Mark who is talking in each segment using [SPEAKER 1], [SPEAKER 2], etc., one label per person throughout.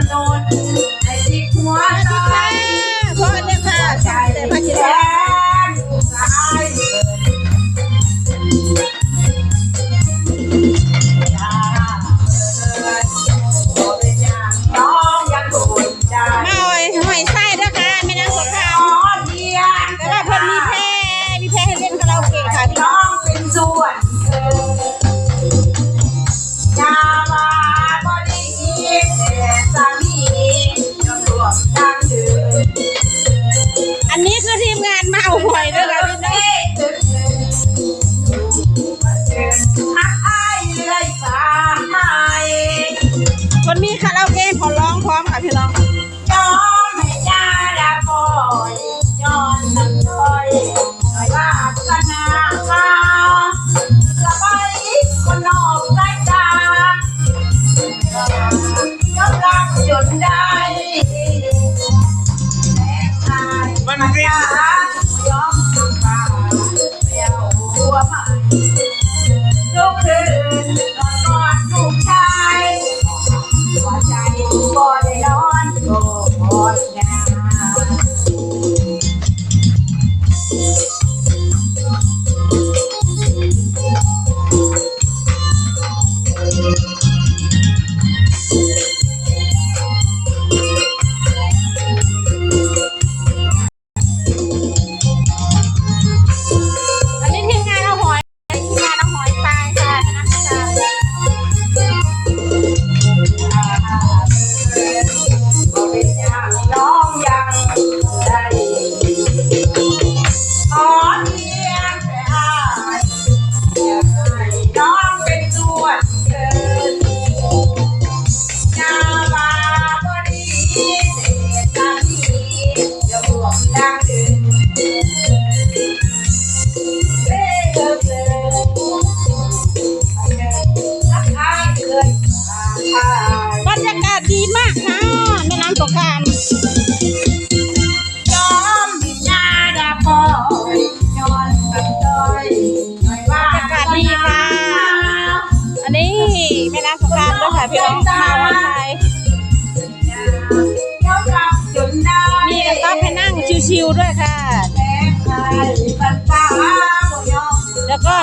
[SPEAKER 1] ำนน วใ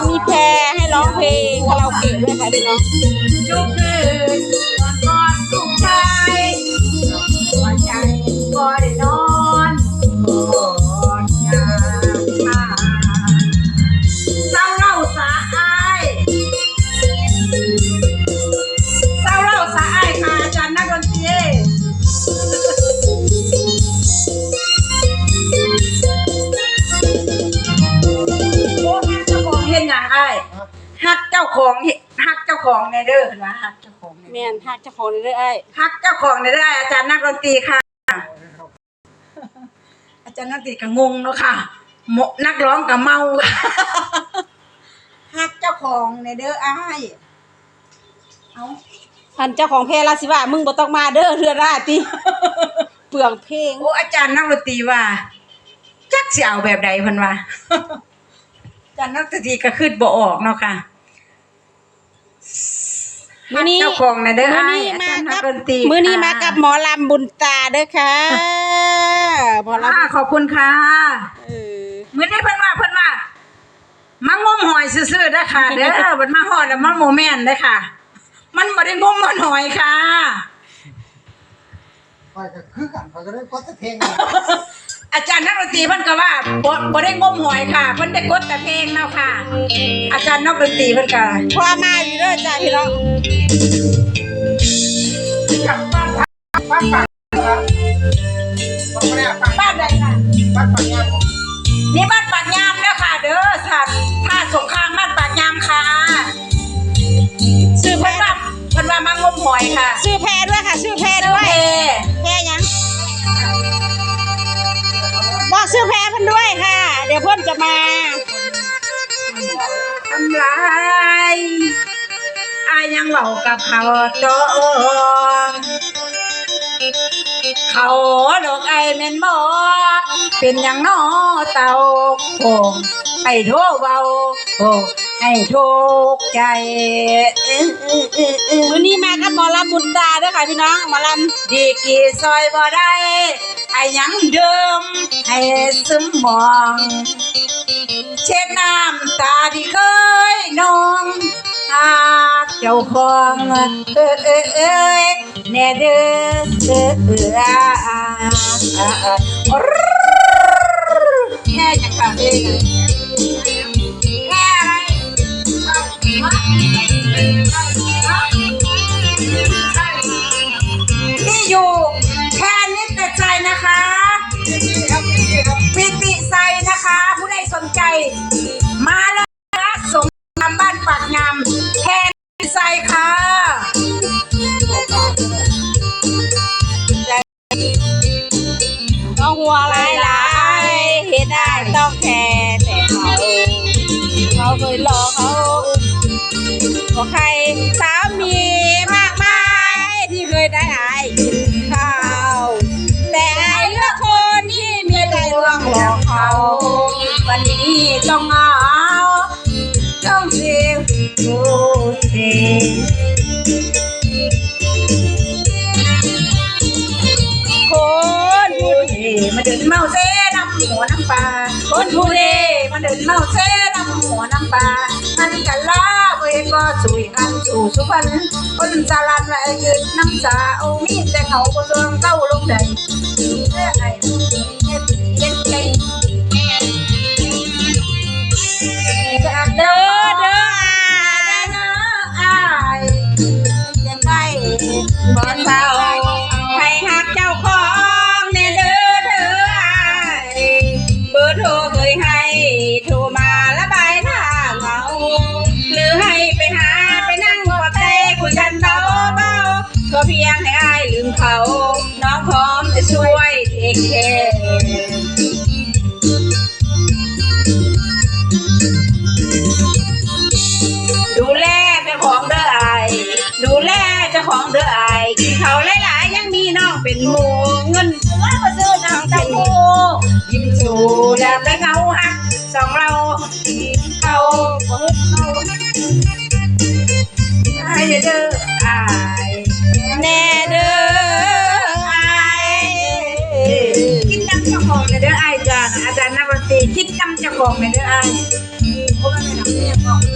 [SPEAKER 1] มี
[SPEAKER 2] แพรให้ร้อ
[SPEAKER 1] งเพลง
[SPEAKER 2] คาราโอเกะด้วยค่ะพี่น้อง
[SPEAKER 1] ฮักเจ้าของเฮ็ดฮักเจ้าของในเด้อเห็นไหมฮักเจ้าของใน
[SPEAKER 2] แม่นฮักเจ้าของเลยเด้อไอ้
[SPEAKER 1] ฮักเจ้าของในได้อาจารย์นักดนตรีค่ะ อาจารย์นักดนตรีก็งงเนาะค่ะหมนักร้องก็เมาฮักเจ้าของในเด้ออ้ายเอา
[SPEAKER 2] อันเจ้าของเพลงราสิว่ามึงบ่ต้องมาเด้อเรือราติเปลืองเพลง
[SPEAKER 1] โอ้อาจารย์นักดนตรีว่า จักสิเอาแบบใดเพิ่นว่า อาจารย์นักดนตรีก็ขึ้นบ่ออกเนาะค่ะ
[SPEAKER 2] มื้อนี้
[SPEAKER 1] เจ้าของนะเด้อ
[SPEAKER 2] มื้อ
[SPEAKER 1] อ้าย
[SPEAKER 2] นี้
[SPEAKER 1] อา
[SPEAKER 2] มา
[SPEAKER 1] จารย์นั
[SPEAKER 2] กั
[SPEAKER 1] ก
[SPEAKER 2] บ
[SPEAKER 1] ดนตรี
[SPEAKER 2] มื้อนี้
[SPEAKER 1] ค่ะ
[SPEAKER 2] มากับหมอลำบุญตาเด้อค่ะหมอล
[SPEAKER 1] อ่าขอบคุณค่ะำ
[SPEAKER 2] เออ
[SPEAKER 1] มื้อนี้เพิ่นว่าเพิ่นว่ามางมหอยซื่อๆเด้อค่ะ เด้อเพิ่นมาฮอดแล้วมันบ่แม่นเด้อค่ะ มันบ่ได้งมมันหอยค่ะ
[SPEAKER 3] คอยก็คือกันคอยก็ได้กดแต่เพลง
[SPEAKER 1] อาจารย์นักดนตรีเพิ่นก็ว่าบ่บ่ได้งมหอยค่ะเพิ่นได้กดแต่เพลงแล้วค่ะ อาจารย์นักดนตรีเพิ่นก็
[SPEAKER 2] พอมาอยู่เด้อจ้าพี่น้อง
[SPEAKER 3] กลับบ้านบ้านปากนะครับบ้านแรกปาก
[SPEAKER 1] บ้านใดค่ะ
[SPEAKER 3] บ้านปากงาน
[SPEAKER 1] นี่บ้านปากยามเด้อค่ะเด้อสัตว์ท่าสงครามบ้านปากยามค่ะ
[SPEAKER 2] ชื่อแพ
[SPEAKER 1] เพิ่น
[SPEAKER 2] ร
[SPEAKER 1] ว่าเพิ่นว่ามางมหอยค่ะ
[SPEAKER 2] ชื่อแพรด้วยค่ะ ชื่อแพรด้วย
[SPEAKER 1] เอ
[SPEAKER 2] แพรยัง เสื้อแพรเพิ่นด้วยค่ะ เดี๋ยวเพิ่นจะมา
[SPEAKER 1] ทำลายอายังเว้ากับเขาตอง เขาดอกไอแม่นบ่เป็นหยังน้อเต่าโอ้ไอโทเบาโอ้ให้ทุกใจเมื้
[SPEAKER 2] อนี้มากับหมอลำบุญตาด้อค่ะพี่น้องหมอล
[SPEAKER 1] ดีกี่ซอยบ่ได้ไอ้ยังเดิมให้ซึมมอง เช็ดน้ำตาที่เคยนอง หาเจ้าของเออเออเอยแน่เด้อเออเอออาอาอาอาแค่ยังค่ะเองแค่อะไรที่อยู่ บ
[SPEAKER 2] อกใครสามีมากมายที่เคยได้อายกินข้าว แต่อายเลือกคนที่มีใจลวงหลอกเขา
[SPEAKER 1] วันนี้ต้องเอาต้องเสียงดูสีคนผู้ดีมาเดินเมาเส้น้ำหัวน้ำปลาคนผู้ดีมาเดินเมาเส้น้ำหัวน้ำปลาอันกันลา ยก็สุยกันสู่สุพรรณคนสารันแลยืนน้ำสาเอามีแต่เขาก็ดวงเก้าลงใดเอ้ยไอ้เฮ็ดเฮ็ดใจจากเด้
[SPEAKER 2] เด้
[SPEAKER 1] อเด้
[SPEAKER 2] เด้
[SPEAKER 1] อ
[SPEAKER 2] อ
[SPEAKER 1] อายยังไง
[SPEAKER 2] บ่เศร้า ๆก็เพียงให้อายลืมเขา น้องพร้อมจะช่วยเทคแคร์ดูแลเจ้าของเด้ออาย ดูแลเจ้าของเด้ออายกินเขาหลายๆยังมีน้องเป็นหมูเงินซื้อมาซื้อน้องเป็นหมูยิ้มสู่แล้วแต่เงาหักสองเรากินเขาเปิดเขา
[SPEAKER 1] ให้เด้อ
[SPEAKER 2] เล
[SPEAKER 1] ยเด้ออาจารย์อาจารย์นักดนตรีคิดนำจะบองเลยเด้ออายเพราะว่าไม่ทำเจ้าขอก